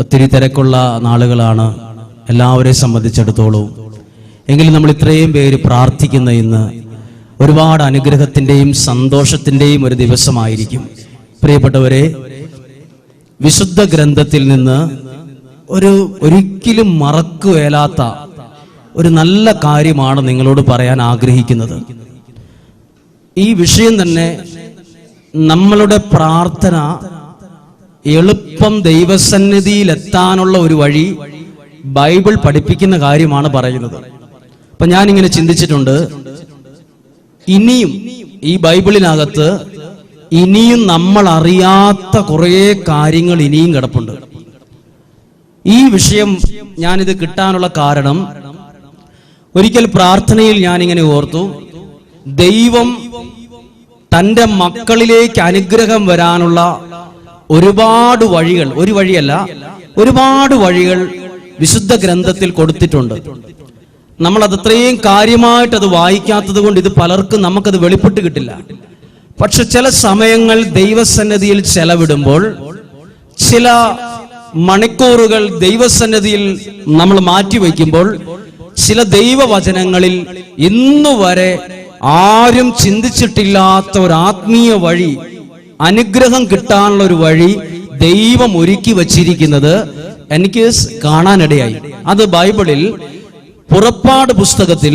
ഒത്തിരി തിരക്കുള്ള നാളുകളാണ് എല്ലാവരെയും സംബന്ധിച്ചിടത്തോളം. എങ്കിലും നമ്മൾ ഇത്രയും പേര് പ്രാർത്ഥിക്കുന്ന ഇന്ന് ഒരുപാട് അനുഗ്രഹത്തിന്റെയും സന്തോഷത്തിന്റെയും ഒരു ദിവസമായിരിക്കും. പ്രിയപ്പെട്ടവരെ വിശുദ്ധ ഗ്രന്ഥത്തിൽ നിന്ന് ഒരു ഒരിക്കലും മറക്കുവേലാത്ത ഒരു നല്ല കാര്യമാണ് നിങ്ങളോട് പറയാൻ ആഗ്രഹിക്കുന്നത്. ഈ വിഷയം തന്നെ നമ്മളുടെ പ്രാർത്ഥന എളുപ്പം ദൈവസന്നിധിയിൽ എത്താനുള്ള ഒരു വഴി ബൈബിൾ പഠിപ്പിക്കുന്ന കാര്യമാണ് പറയുന്നത്. അപ്പൊ ഞാനിങ്ങനെ ചിന്തിച്ചിട്ടുണ്ട് ഇനിയും ഈ ബൈബിളിനകത്ത് ഇനിയും നമ്മൾ അറിയാത്ത കുറേ കാര്യങ്ങൾ ഇനിയും കിടപ്പുണ്ട്. ഈ വിഷയം ഞാനിത് കിട്ടാനുള്ള കാരണം ഒരിക്കൽ പ്രാർത്ഥനയിൽ ഞാനിങ്ങനെ ഓർത്തു ദൈവം തന്റെ മക്കളിലേക്ക് അനുഗ്രഹം വരാനുള്ള ഒരുപാട് വഴികൾ ഒരു വഴിയല്ല ഒരുപാട് വഴികൾ വിശുദ്ധ ഗ്രന്ഥത്തിൽ കൊടുത്തിട്ടുണ്ട്. നമ്മൾ അത് അത്രയും കാര്യമായിട്ട് അത് വായിക്കാത്തത് കൊണ്ട് ഇത് പലർക്കും നമുക്കത് വെളിപ്പെട്ട് കിട്ടില്ല. പക്ഷെ ചില സമയങ്ങൾ ദൈവസന്നിധിയിൽ ചെലവിടുമ്പോൾ ചില മണിക്കൂറുകൾ ദൈവസന്നിധിയിൽ നമ്മൾ മാറ്റി മാറ്റിവെക്കുമ്പോൾ ചില ദൈവവചനങ്ങളിൽ ഇന്നുവരെ ആരും ചിന്തിച്ചിട്ടില്ലാത്ത ഒരു ആത്മീയ വഴി അനുഗ്രഹം കിട്ടാനുള്ള ഒരു വഴി ദൈവം ഒരുക്കി വച്ചിരിക്കുന്നത് എനിക്ക് കാണാനിടയായി. അത് ബൈബിളിൽ പുറപ്പാട് പുസ്തകത്തിൽ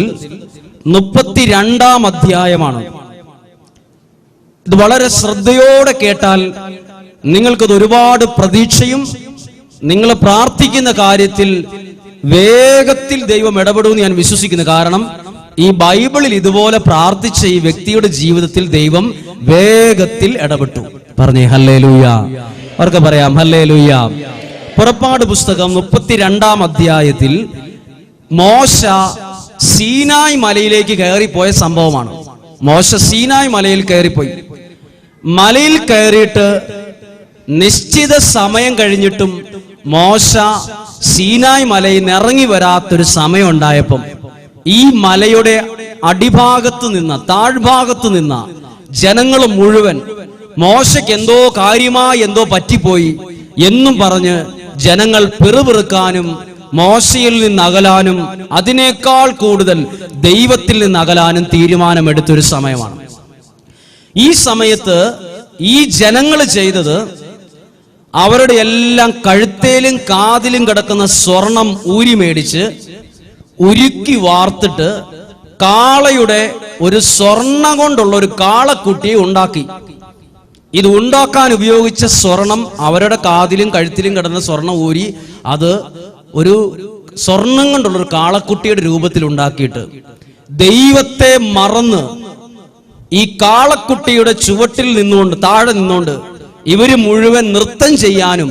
മുപ്പത്തിരണ്ടാം അധ്യായമാണ്. ഇത് വളരെ ശ്രദ്ധയോടെ കേട്ടാൽ നിങ്ങൾക്കത് ഒരുപാട് പ്രതീക്ഷയും നിങ്ങൾ പ്രാർത്ഥിക്കുന്ന കാര്യത്തിൽ വേഗത്തിൽ ദൈവം ഇടപെടുമെന്ന് ഞാൻ വിശ്വസിക്കുന്നു. കാരണം ഈ ബൈബിളിൽ ഇതുപോലെ പ്രാർത്ഥിച്ച ഈ വ്യക്തിയുടെ ജീവിതത്തിൽ ദൈവം വേഗത്തിൽ ഇടപെട്ടു. പറഞ്ഞേ ഹല്ലേ ലൂയ അവർക്ക് പറയാം ഹല്ലേ ലൂയ പുറപ്പാട് പുസ്തകം മുപ്പത്തിരണ്ടാം അധ്യായത്തിൽ മോശ സീനായ് മലയിലേക്ക് കയറിപ്പോയ സംഭവമാണ്. മോശ സീനായ് മലയിൽ കയറിപ്പോയി. മലയിൽ കയറിയിട്ട് നിശ്ചിത സമയം കഴിഞ്ഞിട്ടും മോശ സീനായ് മലയിൽ നിന്ന് ഇറങ്ങി വരാത്തൊരു സമയം ഉണ്ടായപ്പം ഈ മലയുടെ അടിഭാഗത്ത് നിന്ന താഴ്ഭാഗത്ത് നിന്ന ജനങ്ങൾ മുഴുവൻ മോശയ്ക്ക് എന്തോ കാര്യമായി എന്തോ പറ്റിപ്പോയി എന്നും പറഞ്ഞ് ജനങ്ങൾ പിറുപിറുക്കാനും മോശയിൽ നിന്ന് അകലാനും അതിനേക്കാൾ കൂടുതൽ ദൈവത്തിൽ നിന്ന് അകലാനും തീരുമാനമെടുത്തൊരു സമയമാണ്. ഈ സമയത്ത് ഈ ജനങ്ങൾ ചെയ്തത് അവരുടെ എല്ലാം കഴുത്തേലും കാതിലും കിടക്കുന്ന സ്വർണം ഊരി മേടിച്ച് ഉരുക്കി വാർത്തിട്ട് കാളയുടെ ഒരു സ്വർണം കൊണ്ടുള്ള ഒരു കാളക്കുട്ടിയെ ഉണ്ടാക്കി. ഇത് ഉണ്ടാക്കാൻ ഉപയോഗിച്ച സ്വർണം അവരുടെ കാതിലും കഴുത്തിലും കിടന്ന സ്വർണം ഊരി അത് ഒരു സ്വർണം കൊണ്ടുള്ള ഒരു കാളക്കുട്ടിയുടെ രൂപത്തിൽ ഉണ്ടാക്കിയിട്ട്. ദൈവത്തെ മറന്ന് ഈ കാളക്കുട്ടിയുടെ ചുവട്ടിൽ നിന്നുകൊണ്ട് താഴെ നിന്നുകൊണ്ട് ഇവർ മുഴുവൻ നൃത്തം ചെയ്യാനും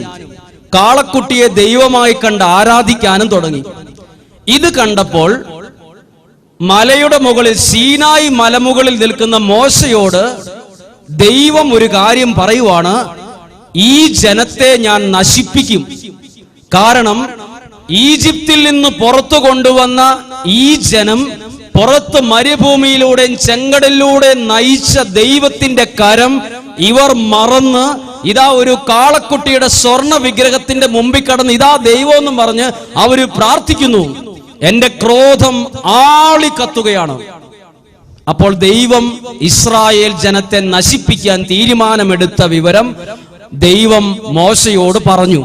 കാളക്കുട്ടിയെ ദൈവമായി കണ്ട് ആരാധിക്കാനും തുടങ്ങി. ഇത് കണ്ടപ്പോൾ മലയുടെ മുകളിൽ സീനായി മലമുകളിൽ നിൽക്കുന്ന മോശയോട് ദൈവം ഒരു കാര്യം പറയുവാണ് ഈ ജനത്തെ ഞാൻ നശിപ്പിക്കും. കാരണം ഈജിപ്തിൽ നിന്ന് പുറത്തു കൊണ്ടുവന്ന ഈ ജനം പുറത്ത് മരുഭൂമിയിലൂടെ ചെങ്കടലിലൂടെ നയിച്ച ദൈവത്തിന്റെ കരം ഇവർ മറന്ന് ഇതാ ഒരു കാളക്കുട്ടിയുടെ സ്വർണ വിഗ്രഹത്തിന്റെ മുമ്പിൽ കടന്ന് ഇതാ ദൈവം എന്നും പറഞ്ഞ് അവർ പ്രാർത്ഥിക്കുന്നു. എന്റെ ക്രോധം ആളിക്കത്തുകയാണ് അപ്പോൾ ദൈവം ഇസ്രായേൽ ജനത്തെ നശിപ്പിക്കാൻ തീരുമാനമെടുത്ത വിവരം ദൈവം മോശയോട് പറഞ്ഞു.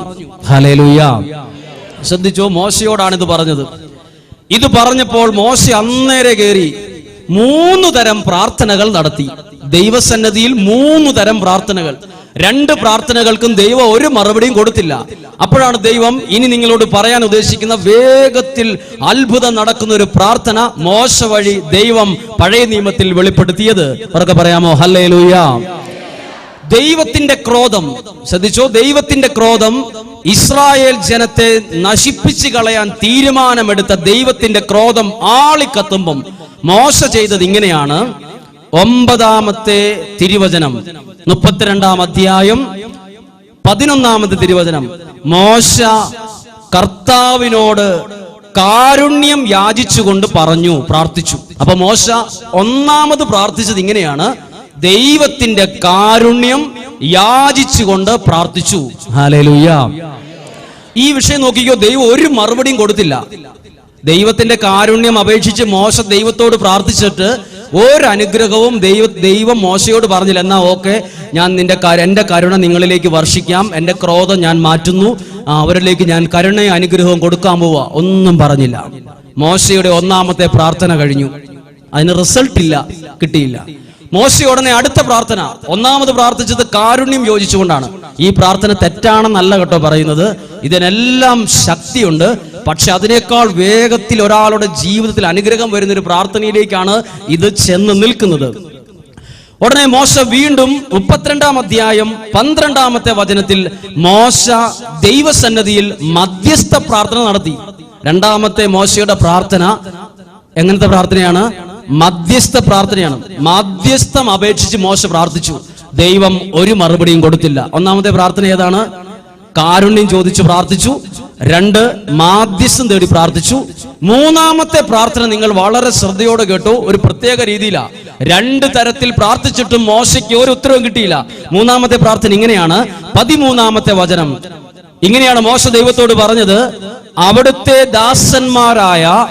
ഹലേലുയ്യ ശ്രദ്ധിച്ചോ മോശയോടാണ് ഇത് പറഞ്ഞത്. ഇത് പറഞ്ഞപ്പോൾ മോശ അന്നേരെ കയറി മൂന്ന് തരം പ്രാർത്ഥനകൾ നടത്തി. ദൈവസന്നദ്ധിയിൽ മൂന്ന് തരം പ്രാർത്ഥനകൾ. രണ്ട് പ്രാർത്ഥനകൾക്കും ദൈവം ഒരു മറുപടിയും കൊടുത്തില്ല. അപ്പോഴാണ് ദൈവം ഇനി നിങ്ങളോട് പറയാൻ ഉദ്ദേശിക്കുന്ന വേഗത്തിൽ അത്ഭുതം നടക്കുന്ന ഒരു പ്രാർത്ഥന മോശ വഴി ദൈവം പഴയ നിയമത്തിൽ വെളിപ്പെടുത്തിയത്. അവർക്ക് പറയാമോ? ഹല്ലേ ദൈവത്തിന്റെ ക്രോധം. ശ്രദ്ധിച്ചോ? ദൈവത്തിന്റെ ക്രോധം ഇസ്രായേൽ ജനത്തെ നശിപ്പിച്ചു കളയാൻ തീരുമാനമെടുത്ത ദൈവത്തിന്റെ ക്രോധം ആളിക്കത്തുമ്പം മോശ ചെയ്തത് ഇങ്ങനെയാണ്. ഒമ്പതാമത്തെ തിരുവചനം. മുപ്പത്തിരണ്ടാം അധ്യായം പതിനൊന്നാമത്തെ തിരുവചനം. മോശ കർത്താവിനോട് കാരുണ്യം യാചിച്ചുകൊണ്ട് പറഞ്ഞു പ്രാർത്ഥിച്ചു. അപ്പൊ മോശ ഒന്നാമത് പ്രാർത്ഥിച്ചത് ഇങ്ങനെയാണ്. ദൈവത്തിന്റെ കാരുണ്യം യാചിച്ചുകൊണ്ട് പ്രാർത്ഥിച്ചു. ഹാലേലുയ്യ ഈ വിഷയം നോക്കിക്കോ ദൈവം ഒരു മറുപടിയും കൊടുത്തില്ല. ദൈവത്തിന്റെ കാരുണ്യം അപേക്ഷിച്ച് മോശ ദൈവത്തോട് പ്രാർത്ഥിച്ചിട്ട് ഒരു അനുഗ്രഹവും ദൈവ ദൈവം മോശയോട് പറഞ്ഞില്ല. എന്നാ ഓക്കെ ഞാൻ നിന്റെ എന്റെ കരുണ നിങ്ങളിലേക്ക് വർഷിക്കാം. എന്റെ ക്രോധം ഞാൻ മാറ്റുന്നു. അവരിലേക്ക് ഞാൻ കരുണയും അനുഗ്രഹവും കൊടുക്കാൻ പോവാ. ഒന്നും പറഞ്ഞില്ല. മോശയുടെ ഒന്നാമത്തെ പ്രാർത്ഥന കഴിഞ്ഞു. അതിന് റിസൾട്ട് ഇല്ല കിട്ടിയില്ല. മോശ ഉടനെ അടുത്ത പ്രാർത്ഥന. ഒന്നാമത് പ്രാർത്ഥിച്ചത് കാരുണ്യം യോജിച്ചുകൊണ്ടാണ്. ഈ പ്രാർത്ഥന തെറ്റാണെന്നല്ല കേട്ടോ പറയുന്നത്. ഇതിനെല്ലാം ശക്തിയുണ്ട്. പക്ഷെ അതിനേക്കാൾ വേഗത്തിൽ ഒരാളുടെ ജീവിതത്തിൽ അനുഗ്രഹം വരുന്ന ഒരു പ്രാർത്ഥനയിലേക്കാണ് ഇത് ചെന്ന് നിൽക്കുന്നത്. ഉടനെ മോശ വീണ്ടും മുപ്പത്തിരണ്ടാം അധ്യായം പന്ത്രണ്ടാമത്തെ വചനത്തിൽ മോശ ദൈവസന്നതിയിൽ മധ്യസ്ഥ പ്രാർത്ഥന നടത്തി. രണ്ടാമത്തെ മോശയുടെ പ്രാർത്ഥന എങ്ങനത്തെ പ്രാർത്ഥനയാണ്? മധ്യസ്ഥ പ്രാർത്ഥനയാണ്. മധ്യസ്ഥം അപേക്ഷിച്ച് മോശ പ്രാർത്ഥിച്ചു. ദൈവം ഒരു മറുപടിയും കൊടുത്തില്ല. ഒന്നാമത്തെ പ്രാർത്ഥന ഏതാണ്? കാരുണ്യം ചോദിച്ചു പ്രാർത്ഥിച്ചു. രണ്ട് മാധ്യസ്ഥം തേടി പ്രാർത്ഥിച്ചു. മൂന്നാമത്തെ പ്രാർത്ഥന നിങ്ങൾ വളരെ ശ്രദ്ധയോടെ കേട്ടു. ഒരു പ്രത്യേക രീതിയിലാണ് രണ്ട് തരത്തിൽ പ്രാർത്ഥിച്ചിട്ടും മോശയ്ക്ക് ഒരു ഉത്തരവും കിട്ടിയില്ല. മൂന്നാമത്തെ പ്രാർത്ഥന ഇങ്ങനെയാണ്. പതിമൂന്നാമത്തെ വചനം. ഇങ്ങനെയാണ് മോശ ദൈവത്തോട് പറഞ്ഞത്. അവിടുത്തെ ദാസന്മാരായ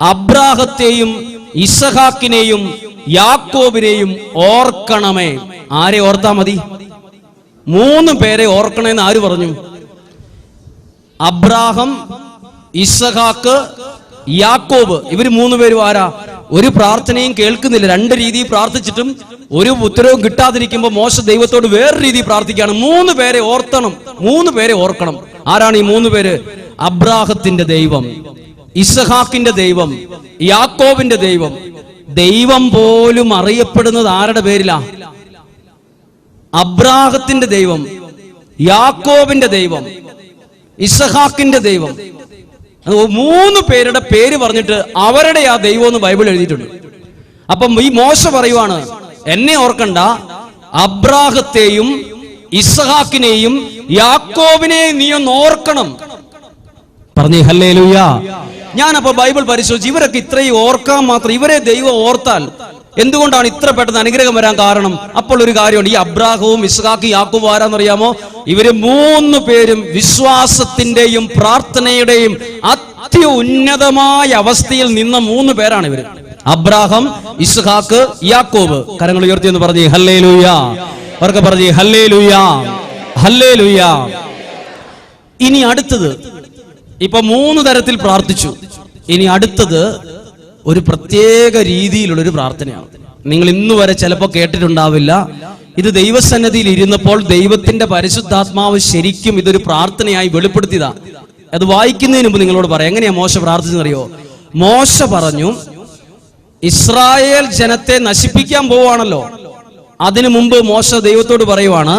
അബ്രാഹത്തെയും ഇസഹാക്കിനെയും യാക്കോബിനെയും ഓർക്കണമേ. ആരെ ഓർത്താ മതി? മൂന്ന് പേരെ ഓർക്കണമെന്ന് ആര് പറഞ്ഞു? അബ്രാഹം ഇസഹാക്ക് യാക്കോബ്. ഇവർ മൂന്ന് പേരും ആരാ? ഒരു പ്രാർത്ഥനയും കേൾക്കുന്നില്ല. രണ്ട് രീതിയിൽ പ്രാർത്ഥിച്ചിട്ടും ഒരു ഉത്തരവും കിട്ടാതിരിക്കുമ്പോൾ മോശ ദൈവത്തോട് വേറെ രീതിയിൽ പ്രാർത്ഥിക്കുകയാണ്. മൂന്ന് പേരെ ഓർത്തണം. മൂന്ന് പേരെ ഓർക്കണം. ആരാണ് ഈ മൂന്ന് പേര്? അബ്രാഹത്തിന്റെ ദൈവം ഇസഹാക്കിന്റെ ദൈവം യാക്കോബിന്റെ ദൈവം. ദൈവം പോലും അറിയപ്പെടുന്നത് ആരുടെ പേരിലാ? അബ്രാഹത്തിന്റെ ദൈവം യാക്കോബിന്റെ ദൈവം ഇസഹാക്കിന്റെ ദൈവം. മൂന്ന് പേരുടെ പേര് പറഞ്ഞിട്ട് അവരുടെ ആ ദൈവം എന്ന് ബൈബിൾ എഴുതിയിട്ടുണ്ട്. അപ്പം ഈ മോശ പറയുവാണ് എന്നെ ഓർക്കണ്ട അബ്രാഹത്തെയും ഇസഹാക്കിനെയും യാക്കോബിനെയും നീ ഒന്ന് ഓർക്കണം. പറഞ്ഞു ഹല്ലേ ലൂയ ഞാനപ്പോ ബൈബിൾ പരിശോധിച്ചു ഇവരൊക്കെ ഇത്രയും ഓർക്കാൻ മാത്രം ഇവരെ ദൈവം ഓർത്താൽ എന്തുകൊണ്ടാണ് ഇത്ര പെട്ടെന്ന് അനുഗ്രഹം വരാൻ കാരണം? അപ്പോൾ ഒരു കാര്യമുണ്ട് ഈ അബ്രാഹവും ഇസ്ഹാഖും ആരാന്ന് ആരാന്നറിയാമോ? ഇവർ മൂന്ന് പേരും വിശ്വാസത്തിന്റെയും പ്രാർത്ഥനയുടെയും അത്യുന്നതമായ അവസ്ഥയിൽ നിന്ന മൂന്ന് പേരാണ് ഇവർ. അബ്രാഹം ഇസ്ഹാക്ക് യാക്കോബ്. കരങ്ങൾ ഉയർത്തി എന്ന് പറഞ്ഞു ഹല്ലേ ലൂയ അവർക്ക് പറഞ്ഞു ഹല്ലേ ലൂയ ഹല്ലേ ലൂയ ഇനി അടുത്തത് ഇപ്പൊ മൂന്ന് തരത്തിൽ പ്രാർത്ഥിച്ചു. ഇനി അടുത്തത് ഒരു പ്രത്യേക രീതിയിലുള്ള ഒരു പ്രാർത്ഥനയാണ്. നിങ്ങൾ ഇന്നു വരെ ചിലപ്പോൾ കേട്ടിട്ടുണ്ടാവില്ല. ഇത് ദൈവസന്നദ്ധിയിൽ ഇരുന്നപ്പോൾ ദൈവത്തിന്റെ പരിശുദ്ധാത്മാവ് ശരിക്കും ഇതൊരു പ്രാർത്ഥനയായി വെളിപ്പെടുത്തിയതാണ് അത് വായിക്കുന്നതിന് മുമ്പ് നിങ്ങളോട് പറയാം. എങ്ങനെയാ മോശ പ്രാർത്ഥിച്ചെന്നറിയോ? മോശ പറഞ്ഞു ഇസ്രായേൽ ജനത്തെ നശിപ്പിക്കാൻ പോവാണല്ലോ അതിനു മുമ്പ് മോശ ദൈവത്തോട് പറയുവാണ്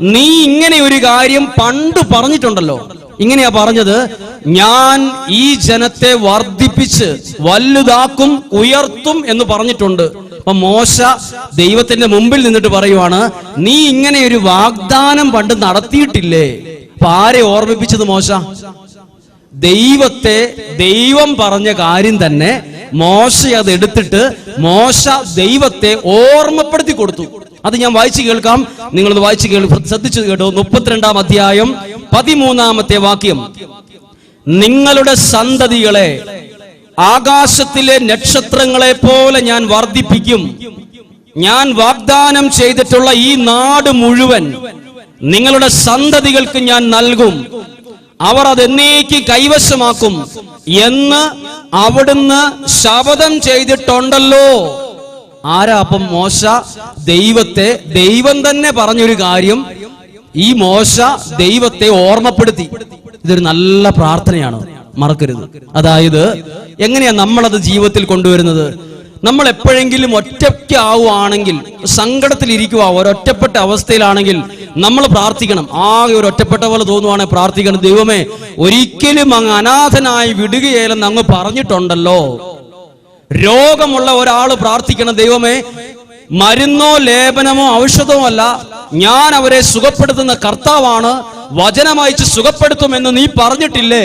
നീ ഇങ്ങനെ ഒരു കാര്യം പണ്ട് പറഞ്ഞിട്ടുണ്ടല്ലോ. ഇങ്ങനെയാ പറഞ്ഞത് ഞാൻ ഈ ജനത്തെ വർദ്ധിപ്പിച്ച് വലുതാക്കും ഉയർത്തും എന്ന് പറഞ്ഞിട്ടുണ്ട്. അപ്പൊ മോശ ദൈവത്തിന്റെ മുമ്പിൽ നിന്നിട്ട് പറയുവാണ് നീ ഇങ്ങനെ ഒരു വാഗ്ദാനം പണ്ട് നടത്തിയിട്ടില്ലേ? അപ്പൊ ആരെ ഓർമ്മിപ്പിച്ചത് മോശ? ദൈവത്തെ ദൈവം പറഞ്ഞ കാര്യം തന്നെ മോശ അത് എടുത്തിട്ട് മോശ ദൈവത്തെ ഓർമ്മപ്പെടുത്തി കൊടുത്തു. അത് ഞാൻ വായിച്ചു കേൾക്കാം. നിങ്ങളത് വായിച്ചു കേൾ ശ്രദ്ധിച്ചു കേട്ടോ. മുപ്പത്തിരണ്ടാം അധ്യായം പതിമൂന്നാമത്തെ വാക്യം. നിങ്ങളുടെ സന്തതികളെ ആകാശത്തിലെ നക്ഷത്രങ്ങളെ പോലെ ഞാൻ വർദ്ധിപ്പിക്കും. ഞാൻ വാഗ്ദാനം ചെയ്തിട്ടുള്ള ഈ നാട് മുഴുവൻ നിങ്ങളുടെ സന്തതികൾക്ക് ഞാൻ നൽകും. അവർ അതെന്നേക്ക് കൈവശമാക്കും എന്ന് അവിടുന്ന് ശപഥം ചെയ്തിട്ടുണ്ടല്ലോ. ആരാ അപ്പം മോശ? ദൈവത്തെ ദൈവം തന്നെ പറഞ്ഞൊരു കാര്യം ഈ മോശ ദൈവത്തെ ഓർമ്മപ്പെടുത്തി. ഇതൊരു നല്ല പ്രാർത്ഥനയാണ്. മറക്കരുത്. അതായത് എങ്ങനെയാ നമ്മളത് ജീവിതത്തിൽ കൊണ്ടുവരുന്നത്? നമ്മൾ എപ്പോഴെങ്കിലും ഒറ്റയ്ക്ക് ഒറ്റയ്ക്കാവുകയാണെങ്കിൽ സങ്കടത്തിൽ ഇരിക്കുക ഒരൊറ്റപ്പെട്ട അവസ്ഥയിലാണെങ്കിൽ നമ്മൾ പ്രാർത്ഥിക്കണം. ആകെ ഒരു ഒറ്റപ്പെട്ട പോലെ തോന്നുവാണെങ്കിൽ പ്രാർത്ഥിക്കണം. ദൈവമേ ഒരിക്കലും അങ്ങ് അനാഥനായി വിടുകയില്ലെന്ന് അങ്ങ് പറഞ്ഞിട്ടുണ്ടല്ലോ. രോഗമുള്ള ഒരാൾ പ്രാർത്ഥിക്കണം. ദൈവമേ മരുന്നോ ലേപനമോ ഔഷധമോ അല്ല. ഞാൻ അവരെ സുഖപ്പെടുത്തുന്ന കർത്താവാണ്. വചനമയച്ച് സുഖപ്പെടുത്തുമെന്ന് നീ പറഞ്ഞിട്ടില്ലേ?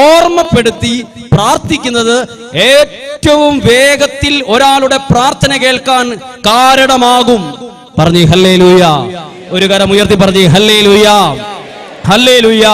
ഓർമ്മപ്പെടുത്തി പ്രാർത്ഥിക്കുന്നത് ഏറ്റവും വേഗത്തിൽ ഒരാളുടെ പ്രാർത്ഥന കേൾക്കാൻ കാരണമാകും. പറഞ്ഞു ഹല്ലേ ലൂയ ഒരു കരം ഉയർത്തി പറഞ്ഞു ഹല്ലേ ലൂയ ഹല്ലേ ലൂയ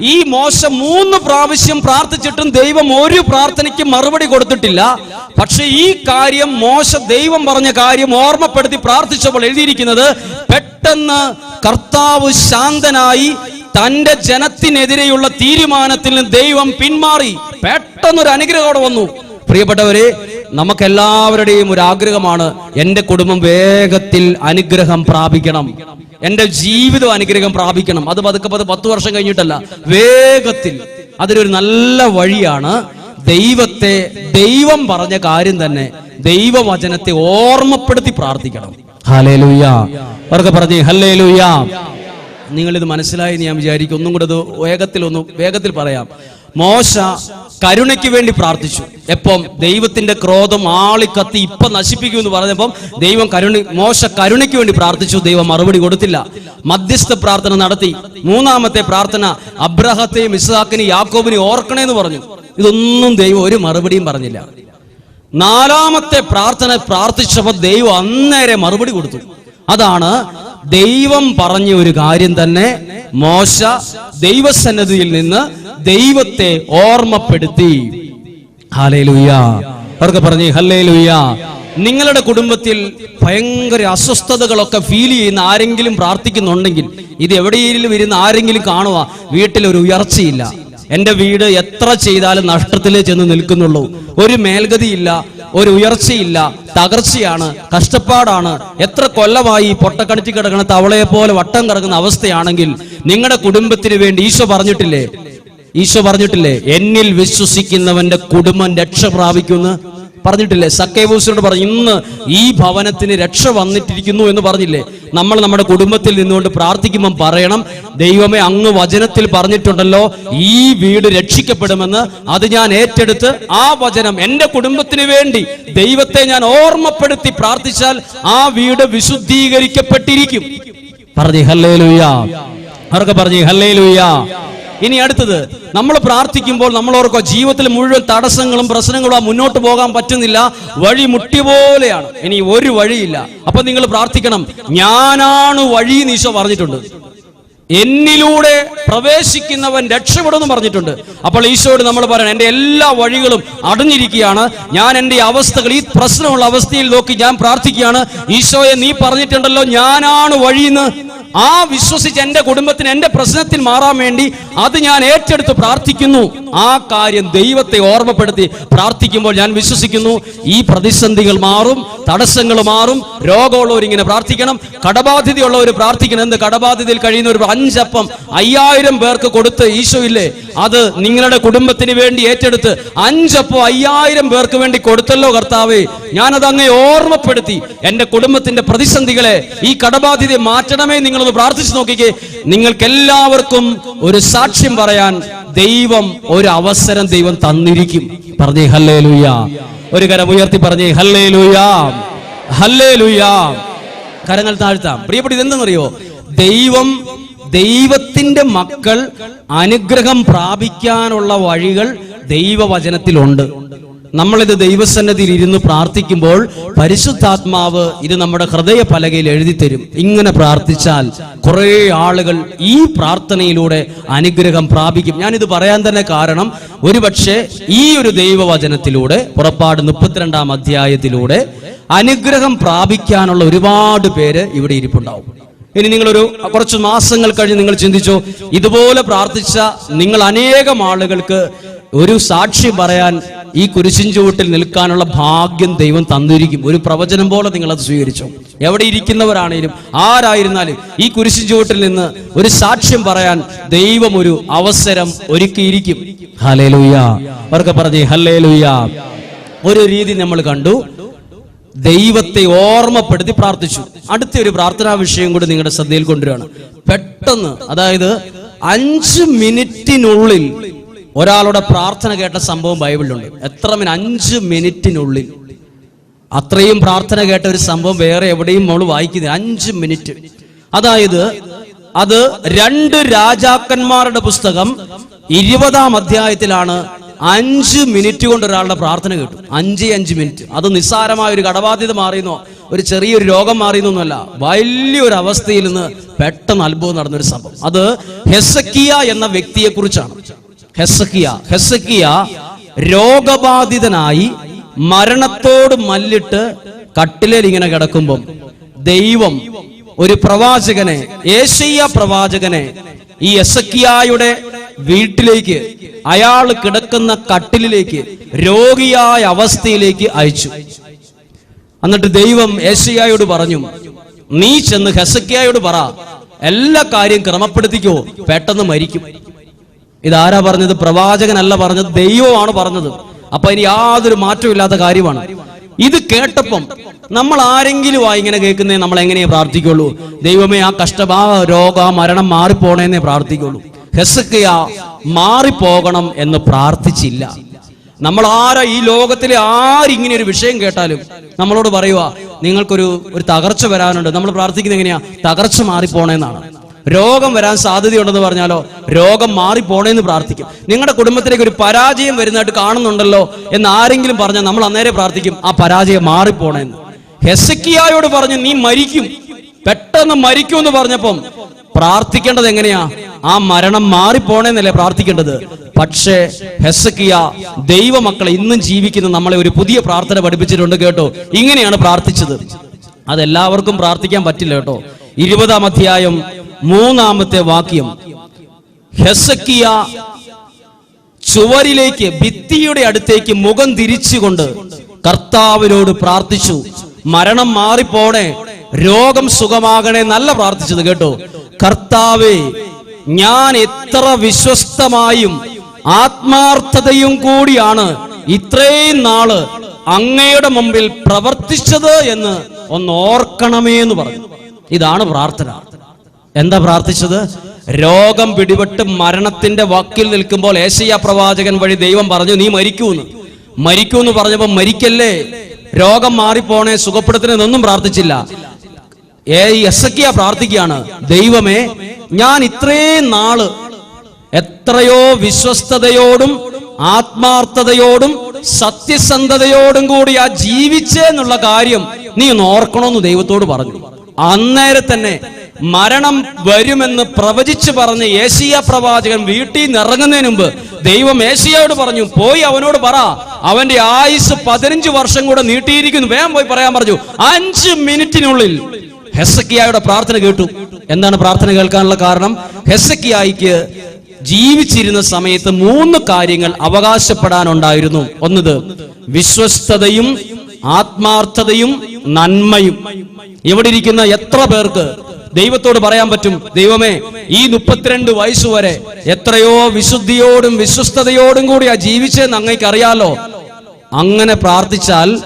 ഈ മോശം മൂന്ന് പ്രാവശ്യം പ്രാർത്ഥിച്ചിട്ടും ദൈവം ഒരു പ്രാർത്ഥനയ്ക്ക് മറുപടി കൊടുത്തിട്ടില്ല. പക്ഷെ ഈ കാര്യം മോശ ദൈവം പറഞ്ഞ കാര്യം ഓർമ്മപ്പെടുത്തി പ്രാർത്ഥിച്ചപ്പോൾ എഴുതിയിരിക്കുന്നത് പെട്ടെന്ന് കർത്താവ് ശാന്തനായി തന്റെ ജനത്തിനെതിരെയുള്ള തീരുമാനത്തിൽ നിന്ന് ദൈവം പിന്മാറി. പെട്ടെന്നൊരു അനുഗ്രഹം വന്നു. പ്രിയപ്പെട്ടവരെ നമുക്കെല്ലാവരുടെയും ഒരു ആഗ്രഹമാണ് എന്റെ കുടുംബം വേഗത്തിൽ അനുഗ്രഹം പ്രാപിക്കണം. എന്റെ ജീവിതം അനുഗ്രഹം പ്രാപിക്കണം. അത് പതുക്കെ പത് പത്ത് വർഷം കഴിഞ്ഞിട്ടല്ല വേഗത്തിൽ. അതിനൊരു നല്ല വഴിയാണ് ദൈവത്തെ ദൈവം പറഞ്ഞ കാര്യം തന്നെ ദൈവവചനത്തെ ഓർമ്മപ്പെടുത്തി പ്രാർത്ഥിക്കണം. ഹലേ ലൂയ അവർക്ക് പറഞ്ഞേ ഹലേ ലൂയ നിങ്ങളിത് മനസ്സിലായി ഞാൻ വിചാരിക്കും ഒന്നും കൂടെ ഇത് വേഗത്തിൽ ഒന്ന് വേഗത്തിൽ പറയാം. മോശ കരുണയ്ക്ക് വേണ്ടി പ്രാർത്ഥിച്ചു. എപ്പം? ദൈവത്തിന്റെ ക്രോധം ആളിക്കത്തി ഇപ്പൊ നശിപ്പിക്കും എന്ന് പറഞ്ഞപ്പം ദൈവം കരുണ മോശ കരുണയ്ക്ക് വേണ്ടി പ്രാർത്ഥിച്ചു. ദൈവം മറുപടി കൊടുത്തില്ല. മധ്യസ്ഥ പ്രാർത്ഥന നടത്തി. മൂന്നാമത്തെ പ്രാർത്ഥന അബ്രഹത്തെയും ഇസ്ഹാക്കിനെയും യാക്കോബിനെയും ഓർക്കണേന്ന് പറഞ്ഞു. ഇതൊന്നും ദൈവം ഒരു മറുപടിയും പറഞ്ഞില്ല. നാലാമത്തെ പ്രാർത്ഥന പ്രാർത്ഥിച്ചപ്പോൾ ദൈവം അന്നേരെ മറുപടി കൊടുത്തു. അതാണ് ദൈവം പറഞ്ഞ ഒരു കാര്യം തന്നെ മോശ ദൈവസന്നദ്ധിയിൽ നിന്ന് ദൈവത്തെ ഓർമ്മപ്പെടുത്തി. അവർക്ക് പറഞ്ഞു ഹല്ലേലൂയ. നിങ്ങളുടെ കുടുംബത്തിൽ ഭയങ്കര അസ്വസ്ഥതകളൊക്കെ ഫീൽ ചെയ്യുന്ന ആരെങ്കിലും പ്രാർത്ഥിക്കുന്നുണ്ടെങ്കിൽ ഇത് എവിടെയെങ്കിലും ഇരുന്ന് ആരെങ്കിലും കാണുക വീട്ടിൽ ഒരു ഉയർച്ചയില്ല. എന്റെ വീട് എത്ര ചെയ്താലും നഷ്ടത്തിലേ ചെന്ന് നിൽക്കുന്നുള്ളൂ. ഒരു മേൽഗതിയില്ല. ഒരു ഉയർച്ചയില്ല തകർച്ചയാണ് കഷ്ടപ്പാടാണ്. എത്ര കൊല്ലമായി പൊട്ടക്കണിച്ച് കിടക്കുന്ന തവളയെ പോലെ വട്ടം കിടക്കുന്ന അവസ്ഥയാണെങ്കിൽ നിങ്ങളുടെ കുടുംബത്തിന് വേണ്ടി ഈശോ പറഞ്ഞിട്ടില്ലേ? ഈശോ പറഞ്ഞിട്ടില്ലേ? എന്നിൽ വിശ്വസിക്കുന്നവന്റെ കുടുംബം രക്ഷ പ്രാപിക്കുമെന്ന് പറഞ്ഞിട്ടില്ലേ? സക്കേബൂസിനോട് പറഞ്ഞു ഇന്ന് ഈ ഭവനത്തിന് രക്ഷ വന്നിട്ടിരിക്കുന്നു എന്ന് പറഞ്ഞില്ലേ? നമ്മൾ നമ്മുടെ കുടുംബത്തിൽ നിന്നുകൊണ്ട് പ്രാർത്ഥിക്കുമ്പം പറയണം ദൈവമേ അങ്ങ് വചനത്തിൽ പറഞ്ഞിട്ടുണ്ടല്ലോ ഈ വീട് രക്ഷിക്കപ്പെടുമെന്ന് അത് ഞാൻ ഏറ്റെടുത്ത് ആ വചനം എന്റെ കുടുംബത്തിന് വേണ്ടി ദൈവത്തെ ഞാൻ ഓർമ്മപ്പെടുത്തി പ്രാർത്ഥിച്ചാൽ ആ വീട് വിശുദ്ധീകരിക്കപ്പെട്ടിരിക്കും. പറഞ്ഞു ഹല്ലേ ലുയാ അവർക്ക് പറഞ്ഞു ഹല്ലേ ലൂയ ഇനി അടുത്തത് നമ്മൾ പ്രാർത്ഥിക്കുമ്പോൾ നമ്മൾ ജീവിതത്തിൽ മുഴുവൻ തടസ്സങ്ങളും പ്രശ്നങ്ങളും മുന്നോട്ട് പോകാൻ പറ്റുന്നില്ല. വഴി മുട്ടി പോലെയാണ്. ഇനി ഒരു വഴിയില്ല. അപ്പൊ നിങ്ങൾ പ്രാർത്ഥിക്കണം ഞാനാണ് വഴി ഈശോ പറഞ്ഞിട്ടുണ്ട്. എന്നിലൂടെ പ്രവേശിക്കുന്നവൻ രക്ഷപ്പെടുമെന്ന് പറഞ്ഞിട്ടുണ്ട്. അപ്പോൾ ഈശോയോട് നമ്മൾ പറയണം എന്റെ എല്ലാ വഴികളും അടഞ്ഞിരിക്കുകയാണ്. ഞാൻ എന്റെ അവസ്ഥകൾ ഈ പ്രശ്നമുള്ള അവസ്ഥയിൽ നോക്കി ഞാൻ പ്രാർത്ഥിക്കുകയാണ്. ഈശോയെ നീ പറഞ്ഞിട്ടുണ്ടല്ലോ ഞാനാണ് വഴിയെന്ന് ആ വിശ്വസിച്ച് എന്റെ കുടുംബത്തിന് എന്റെ പ്രശ്നത്തിൽ മാറാൻ വേണ്ടി അത് ഞാൻ ഏറ്റെടുത്ത് പ്രാർത്ഥിക്കുന്നു. ആ കാര്യം ദൈവത്തെ ഓർമ്മപ്പെടുത്തി പ്രാർത്ഥിക്കുമ്പോൾ ഞാൻ വിശ്വസിക്കുന്നു. ഈ പ്രതിസന്ധികൾ മാറും തടസ്സങ്ങൾ മാറും. രോഗമുള്ളവർ ഇങ്ങനെ പ്രാർത്ഥിക്കണം. കടബാധ്യതയുള്ളവർ പ്രാർത്ഥിക്കണം. എന്ത് കടബാധ്യതയിൽ കഴിയുന്ന ഒരു അഞ്ചപ്പം അയ്യായിരം പേർക്ക് കൊടുത്ത് ഈശോ ഇല്ലേ അത് നിങ്ങളുടെ കുടുംബത്തിന് വേണ്ടി ഏറ്റെടുത്ത് അഞ്ചപ്പം അയ്യായിരം പേർക്ക് വേണ്ടി കൊടുത്തല്ലോ കർത്താവേ. ഞാനത് അങ്ങേ ഓർമ്മപ്പെടുത്തി എന്റെ കുടുംബത്തിന്റെ പ്രതിസന്ധികളെ ഈ കടബാധ്യതയെ മാറ്റണമേ നിങ്ങളൊന്ന് പ്രാർത്ഥിച്ചു നോക്കിക്കേ. നിങ്ങൾക്ക് എല്ലാവർക്കും ഒരു സാക്ഷ്യം പറയാൻ ദൈവം ഒരു അവസരം ദൈവം തന്നിരിക്കും. പറഞ്ഞേ ഹല്ലേ ലൂയ ഒരു കരം ഉയർത്തി പറഞ്ഞേ ഹല്ലേ ലൂയ ഹല്ലേ ലൂയ കരങ്ങൾ താഴ്ത്താം. പ്രിയപ്പെട്ട ഇതെന്തെന്നറിയോ ദൈവം ദൈവത്തിന്റെ മക്കൾ അനുഗ്രഹം പ്രാപിക്കാനുള്ള വഴികൾ ദൈവവചനത്തിലുണ്ട്. നമ്മളിത് ദൈവസന്നതിയിൽ ഇരുന്ന് പ്രാർത്ഥിക്കുമ്പോൾ പരിശുദ്ധാത്മാവ് ഇത് നമ്മുടെ ഹൃദയ പലകയിൽ എഴുതി തരും. ഇങ്ങനെ പ്രാർത്ഥിച്ചാൽ കുറേ ആളുകൾ ഈ പ്രാർത്ഥനയിലൂടെ അനുഗ്രഹം പ്രാപിക്കും. ഞാനിത് പറയാൻ തന്നെ കാരണം ഒരുപക്ഷെ ഈ ഒരു ദൈവവചനത്തിലൂടെ പുറപ്പാട് മുപ്പത്തിരണ്ടാം അധ്യായത്തിലൂടെ അനുഗ്രഹം പ്രാപിക്കാനുള്ള ഒരുപാട് പേര് ഇവിടെ ഇരിപ്പുണ്ടാവും. ഇനി നിങ്ങളൊരു കുറച്ച് മാസങ്ങൾ കഴിഞ്ഞ് നിങ്ങൾ ചിന്തിച്ചോ ഇതുപോലെ പ്രാർത്ഥിച്ച നിങ്ങൾ അനേകം ആളുകൾക്ക് ഒരു സാക്ഷി പറയാൻ ഈ കുരിശിൻ ചുവട്ടിൽ നിൽക്കാനുള്ള ഭാഗ്യം ദൈവം തന്നിരിക്കും. ഒരു പ്രവചനം പോലെ നിങ്ങൾ അത് സ്വീകരിച്ചു. എവിടെ ഇരിക്കുന്നവരാണേലും ആരായിരുന്നാലും ഈ കുരിശിൻ ചുവട്ടിൽ നിന്ന് ഒരു സാക്ഷ്യം പറയാൻ ദൈവം ഒരു അവസരം ഒരുക്കിയിരിക്കും. ഹലേ ലൂയ അവർക്ക് പറഞ്ഞേ ഹലേ ലുയ്യ ഒരു രീതി നമ്മൾ കണ്ടു. ദൈവത്തെ ഓർമ്മപ്പെടുത്തി പ്രാർത്ഥിച്ചു. അടുത്ത ഒരു പ്രാർത്ഥനാ വിഷയം കൂടി നിങ്ങളുടെ ശ്രദ്ധയിൽ കൊണ്ടുവരികയാണ്. പെട്ടെന്ന് അതായത് അഞ്ച് മിനിറ്റിനുള്ളിൽ ഒരാളുടെ പ്രാർത്ഥന കേട്ട സംഭവം ബൈബിളിലുണ്ട്. എത്ര മിനിറ്റ് അഞ്ച് മിനിറ്റിനുള്ളിൽ. അത്രയും പ്രാർത്ഥന കേട്ട ഒരു സംഭവം വേറെ എവിടെയും നമ്മൾ വായിക്കുന്നത് അഞ്ച് മിനിറ്റ്. അതായത് അത് രണ്ട് രാജാക്കന്മാരുടെ പുസ്തകം ഇരുപതാം അധ്യായത്തിലാണ് അഞ്ച് മിനിറ്റ് കൊണ്ട് ഒരാളുടെ പ്രാർത്ഥന കേട്ടു. അഞ്ച് അഞ്ച് മിനിറ്റ്. അത് നിസ്സാരമായ ഒരു കടബാധ്യത മാറിയെന്നോ ഒരു ചെറിയൊരു രോഗം മാറിയെന്നൊന്നുമല്ല. വലിയൊരു അവസ്ഥയിൽ നിന്ന് പെട്ടെന്ന് അത്ഭുതം നടന്നൊരു സംഭവം. അത് ഹെസക്കിയ എന്ന വ്യക്തിയെ കുറിച്ചാണ് ഹെസക്കിയ ഹെസക്കിയ രോഗബാധിതനായി മരണത്തോട് മല്ലിട്ട് കട്ടിലേൽ ഇങ്ങനെ കിടക്കുമ്പം ദൈവം ഒരു പ്രവാചകനെ ഏഷ്യ പ്രവാചകനെ ഈ എസക്കിയായുടെ വീട്ടിലേക്ക് അയാൾ കിടക്കുന്ന കട്ടിലിലേക്ക് രോഗിയായ അവസ്ഥയിലേക്ക് അയച്ചു. എന്നിട്ട് ദൈവം ഏഷ്യായോട് പറഞ്ഞു നീ ചെന്ന് ഹെസക്കിയായോട് പറ എല്ലാ കാര്യം ക്രമപ്പെടുത്തിക്കോ പെട്ടെന്ന് മരിക്കും. ഇതാരാ പറഞ്ഞത്? പ്രവാചകനല്ല പറഞ്ഞത് ദൈവമാണ് പറഞ്ഞത്. അപ്പൊ ഇനി യാതൊരു മാറ്റമില്ലാത്ത കാര്യമാണ്. ഇത് കേട്ടപ്പം നമ്മൾ ആരെങ്കിലും ആ ഇങ്ങനെ കേൾക്കുന്നേ നമ്മൾ എങ്ങനെയാ പ്രാർത്ഥിക്കുള്ളൂ? ദൈവമേ ആ കഷ്ട രോഗ മരണം മാറിപ്പോണേന്നേ പ്രാർത്ഥിക്കുള്ളൂ. ഹെസക്കിയ മാറിപ്പോകണം എന്ന് പ്രാർത്ഥിച്ചില്ല. നമ്മൾ ആരാ ഈ ലോകത്തിലെ ആരിങ്ങനെ ഒരു വിഷയം കേട്ടാലും നമ്മളോട് പറയുക നിങ്ങൾക്കൊരു ഒരു തകർച്ച വരാനുണ്ട്. നമ്മൾ പ്രാർത്ഥിക്കുന്നത് എങ്ങനെയാ? തകർച്ച മാറിപ്പോണേന്നാണ്. രോഗം വരാൻ സാധ്യതയുണ്ടെന്ന് പറഞ്ഞാലോ രോഗം മാറിപ്പോണേന്ന് പ്രാർത്ഥിക്കും. നിങ്ങളുടെ കുടുംബത്തിലേക്ക് ഒരു പരാജയം വരുന്നതായിട്ട് കാണുന്നുണ്ടല്ലോ എന്ന് ആരെങ്കിലും പറഞ്ഞാൽ നമ്മൾ അന്നേരം പ്രാർത്ഥിക്കും ആ പരാജയം മാറിപ്പോണേന്ന്. ഹെസക്കിയായോട് പറഞ്ഞു നീ മരിക്കും. പെട്ടെന്ന് മരിക്കും എന്ന് പറഞ്ഞപ്പം പ്രാർത്ഥിക്കേണ്ടത് എങ്ങനെയാ? ആ മരണം മാറിപ്പോണേന്നല്ലേ പ്രാർത്ഥിക്കേണ്ടത്? പക്ഷേ ഹെസക്കിയ ദൈവമക്കളെ ഇന്നും ജീവിക്കുന്ന നമ്മളെ ഒരു പുതിയ പ്രാർത്ഥന പഠിപ്പിച്ചിട്ടുണ്ട് കേട്ടോ. ഇങ്ങനെയാണ് പ്രാർത്ഥിച്ചത്. അതെല്ലാവർക്കും പ്രാർത്ഥിക്കാൻ പറ്റില്ല കേട്ടോ. ഇരുപതാം അധ്യായം മൂന്നാമത്തെ വാക്യം. ഹെസക്കിയ ചുവരിലേക്ക് ഭിത്തിയുടെ അടുത്തേക്ക് മുഖം തിരിച്ചുകൊണ്ട് കർത്താവിനോട് പ്രാർത്ഥിച്ചു. മരണം മാറിപ്പോണേ. രോഗം സുഖമാകണേ നല്ല പ്രാർത്ഥിച്ചത് കേട്ടോ. കർത്താവേ ഞാൻ എത്ര വിശ്വസ്തമായും ആത്മാർത്ഥതയും കൂടിയാണ് ഇത്രയും നാൾ അങ്ങയുടെ മുമ്പിൽ പ്രവർത്തിച്ചത് എന്ന് ഒന്ന് ഓർക്കണമേ എന്ന് പറഞ്ഞു. ഇതാണ് പ്രാർത്ഥന. എന്താ പ്രാർത്ഥിച്ചത്? രോഗം പിടിപെട്ട് മരണത്തിന്റെ വക്കിൽ നിൽക്കുമ്പോൾ ഏശയ്യ പ്രവാചകൻ വഴി ദൈവം പറഞ്ഞു നീ മരിക്കൂന്ന്. മരിക്കൂന്ന് പറഞ്ഞപ്പോ മരിക്കല്ലേ? രോഗം മാറിപ്പോണേ സുഖപ്പെടുത്തണെന്നൊന്നും പ്രാർത്ഥിച്ചില്ല. എസക്കിയ പ്രാർത്ഥിക്കുകയാണ്. ദൈവമേ ഞാൻ ഇത്രയും നാൾ എത്രയോ വിശ്വസ്തയോടും ആത്മാർത്ഥതയോടും സത്യസന്ധതയോടും കൂടി ആ ജീവിച്ചെന്നുള്ള കാര്യം നീ ഒന്ന് ഓർക്കണമെന്ന് ദൈവത്തോട് പറഞ്ഞു. അന്നേരം തന്നെ മരണം വരുമെന്ന് പ്രവചിച്ചു പറഞ്ഞ് ഏഷ്യ പ്രവാചകൻ വീട്ടിൽ നിന്ന് ഇറങ്ങുന്നതിന് മുമ്പ് ദൈവം ഏഷ്യയോട് പറഞ്ഞു പോയി അവനോട് പറ. അവന്റെ ആയുസ് പതിനഞ്ച് വർഷം കൂടെ നീട്ടിയിരിക്കുന്നു. വേഗം പോയി പറയാൻ പറഞ്ഞു. അഞ്ച് മിനിറ്റിനുള്ളിൽ ഹെസക്കിയായുടെ പ്രാർത്ഥന കേട്ടു. എന്താണ് പ്രാർത്ഥന കേൾക്കാനുള്ള കാരണം? ഹെസക്കിയായിക്ക് ജീവിച്ചിരുന്ന സമയത്ത് മൂന്ന് കാര്യങ്ങൾ അവകാശപ്പെടാനുണ്ടായിരുന്നു. ഒന്നത് വിശ്വസ്തതയും ആത്മാർത്ഥതയും നന്മയും. ഇവിടെ ഇരിക്കുന്ന എത്ര പേർക്ക് ദൈവത്തോട് പറയാൻ പറ്റും? ദൈവമേ ഈ മുപ്പത്തിരണ്ട് വയസ്സുവരെ എത്രയോ വിശുദ്ധിയോടും വിശ്വസ്തയോടും കൂടിയാ ആ അങ്ങേക്ക് അറിയാലോ അങ്ങനെ പ്രാർത്ഥിച്ചാൽ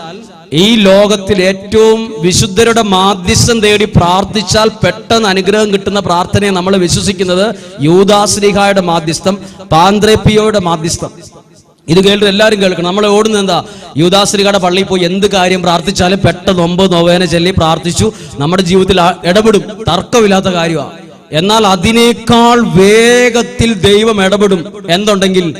ഈ ലോകത്തിൽ ഏറ്റവും വിശുദ്ധരുടെ മാധ്യസ്ഥം തേടി പ്രാർത്ഥിച്ചാൽ പെട്ടെന്ന് അനുഗ്രഹം കിട്ടുന്ന പ്രാർത്ഥനയെ നമ്മൾ വിശ്വസിക്കുന്നത് യൂദാശ്രീഹായുടെ മാധ്യസ്ഥം പാന്ത്രേപ്പിയോയുടെ മാധ്യസ്ഥം. ഇത് കേട്ടിട്ട് എല്ലാവരും കേൾക്കണം. നമ്മൾ ഓടുന്നത് എന്താ? യൂദാശ്രീകയുടെ പള്ളിയിൽ പോയി എന്ത് കാര്യം പ്രാർത്ഥിച്ചാലും പെട്ടെന്ന് ഒമ്പത് നോവേന ചൊല്ലി പ്രാർത്ഥിച്ചു. നമ്മുടെ ജീവിതത്തിൽ ഇടപെടും. തർക്കമില്ലാത്ത കാര്യമാണ് എന്നാൽ അതിനേക്കാൾ വേഗത്തിൽ ദൈവം ഇടപെടും. എന്തുണ്ടെങ്കിൽ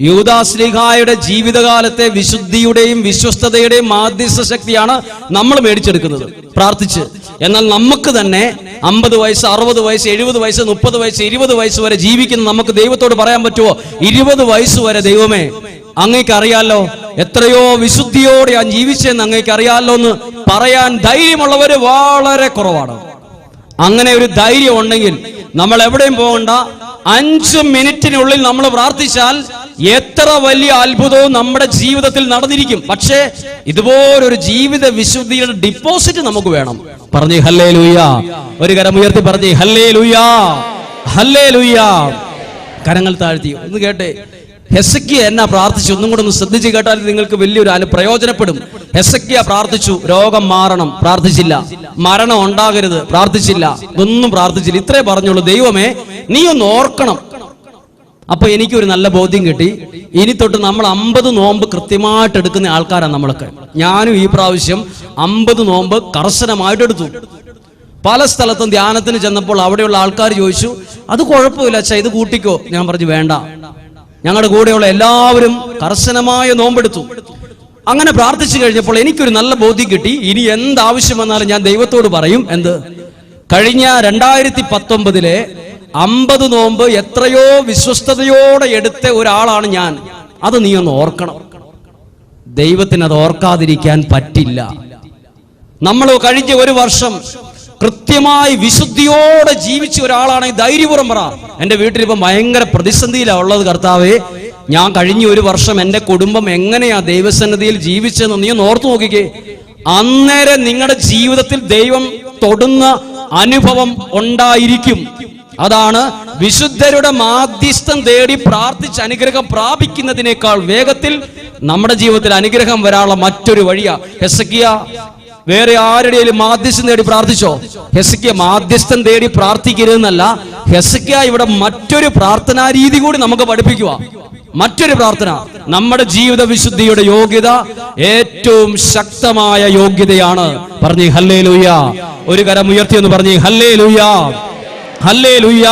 യൂദാശ്രീഹായുടെ ജീവിതകാലത്തെ വിശുദ്ധിയുടെയും വിശ്വസ്തതയുടെയും മാധ്യസ്ഥ ശക്തിയാണ് നമ്മൾ മേടിച്ചെടുക്കുന്നത്. പ്രാർത്ഥിച്ച്. എന്നാൽ നമുക്ക് തന്നെ അമ്പത് വയസ്സ് അറുപത് വയസ്സ് എഴുപത് വയസ്സ് മുപ്പത് വയസ്സ് ഇരുപത് വയസ്സ് വരെ ജീവിക്കുന്ന നമുക്ക് ദൈവത്തോട് പറയാൻ പറ്റുമോ? ഇരുപത് വയസ്സ് വരെ ദൈവമേ അങ്ങേക്ക് അറിയാലോ? എത്രയോ വിശുദ്ധിയോടെ ഞാൻ ജീവിച്ചെന്ന് അങ്ങേക്ക് അറിയാലോ എന്ന് പറയാൻ ധൈര്യമുള്ളവര് വളരെ കുറവാണ്. അങ്ങനെ ഒരു ധൈര്യം ഉണ്ടെങ്കിൽ നമ്മൾ എവിടെയും പോകണ്ട. അഞ്ച് മിനിറ്റിനുള്ളിൽ നമ്മൾ പ്രാർത്ഥിച്ചാൽ എത്ര വലിയ അത്ഭുതവും നമ്മുടെ ജീവിതത്തിൽ നടന്നിരിക്കും. പക്ഷേ ഇതുപോലൊരു ജീവിത വിശുദ്ധിയുടെ ഡിപ്പോസിറ്റ് നമുക്ക് വേണം. പറഞ്ഞു ഹല്ലേ ലുയ്യാ ഒരു കരം ഉയർത്തി പറഞ്ഞേ ഹല്ലേ ലൂയ ഹല്ലേ ലൂയ കരങ്ങൾ താഴ്ത്തി. ഒന്ന് കേട്ടെ. ഹെസക്കിയ എന്നാ പ്രാർത്ഥിച്ചു? ഒന്നും കൂടെ ഒന്ന് ശ്രദ്ധിച്ച് കേട്ടാൽ നിങ്ങൾക്ക് വലിയൊരു അനു പ്രയോജനപ്പെടും. ഹെസക്കിയ പ്രാർത്ഥിച്ചു. രോഗം മാറണം. പ്രാർത്ഥിച്ചില്ല. മരണം ഉണ്ടാകരുത്. പ്രാർത്ഥിച്ചില്ല. ഒന്നും പ്രാർത്ഥിച്ചില്ല. ഇത്രേ പറഞ്ഞുള്ളൂ. ദൈവമേ നീ ഒന്ന് ഓർക്കണം. അപ്പൊ എനിക്കൊരു നല്ല ബോധ്യം കിട്ടി. ഇനി തൊട്ട് നമ്മൾ അമ്പത് നോമ്പ് കൃത്യമായിട്ട് എടുക്കുന്ന ആൾക്കാരാണ് നമ്മളൊക്കെ. ഞാനും ഈ പ്രാവശ്യം അമ്പത് നോമ്പ് കർശനമായിട്ട് എടുത്തു. പല സ്ഥലത്തും ധ്യാനത്തിന് ചെന്നപ്പോൾ അവിടെയുള്ള ആൾക്കാർ ചോദിച്ചു അത് കുഴപ്പമില്ല അച്ഛാ ഇത് കൂട്ടിക്കോ. ഞാൻ പറഞ്ഞു വേണ്ട. ഞങ്ങളുടെ കൂടെയുള്ള എല്ലാവരും കർശനമായ നോമ്പെടുത്തു. അങ്ങനെ പ്രാർത്ഥിച്ചു കഴിഞ്ഞപ്പോൾ എനിക്കൊരു നല്ല ബോധ്യം കിട്ടി. ഇനി എന്താവശ്യം വന്നാലും ഞാൻ ദൈവത്തോട് പറയും. എന്ത്? കഴിഞ്ഞ രണ്ടായിരത്തി പത്തൊമ്പതിലെ അമ്പത് നോമ്പ് എത്രയോ വിശ്വസ്തയോടെ എടുത്ത ഒരാളാണ് ഞാൻ. അത് നീ ഒന്ന് ഓർക്കണം. ദൈവത്തിന് അത് ഓർക്കാതിരിക്കാൻ പറ്റില്ല. നമ്മൾ കഴിഞ്ഞ ഒരു വർഷം കൃത്യമായി വിശുദ്ധിയോടെ ജീവിച്ച ഒരാളാണ് ധൈര്യപുറം പറ. എന്റെ വീട്ടിൽ ഇപ്പം ഭയങ്കര പ്രതിസന്ധിയിലാണ് ഉള്ളത് കർത്താവേ. ഞാൻ കഴിഞ്ഞ ഒരു വർഷം എന്റെ കുടുംബം എങ്ങനെയാ ദൈവസന്നിധിയിൽ ജീവിച്ചതെന്ന് നീ ഓർത്തു നോക്കിക്കേ. അന്നേരം നിങ്ങളുടെ ജീവിതത്തിൽ ദൈവം തൊടുന്ന അനുഭവം ഉണ്ടായിരിക്കും. അതാണ് വിശുദ്ധരുടെ മാധ്യസ്ഥം തേടി പ്രാർത്ഥിച്ച് അനുഗ്രഹം പ്രാപിക്കുന്നതിനേക്കാൾ വേഗത്തിൽ നമ്മുടെ ജീവിതത്തിൽ അനുഗ്രഹം വരാനുള്ള മറ്റൊരു വഴിയാ. ഹെസക്കിയ വേറെ ആരുടെയും മാധ്യസ്ഥം തേടി പ്രാർത്ഥിച്ചോ? ഹെസക്കിയ മാധ്യസ്ഥം തേടി പ്രാർത്ഥിക്കരുതെന്നല്ല. ഹെസക്കിയ ഇവിടെ മറ്റൊരു പ്രാർത്ഥനാ രീതി കൂടി നമുക്ക് പഠിപ്പിക്കുക മറ്റൊരു പ്രാർത്ഥന നമ്മുടെ ജീവിത വിശുദ്ധിയുടെ യോഗ്യത ഏറ്റവും ശക്തമായ യോഗ്യതയാണ്. പറഞ്ഞു ഹല്ലേ ലൂയ ഒരു കരം ഉയർത്തി എന്ന് പറഞ്ഞു ഹല്ലേ ലൂയ ഹല്ലേ ലൂയ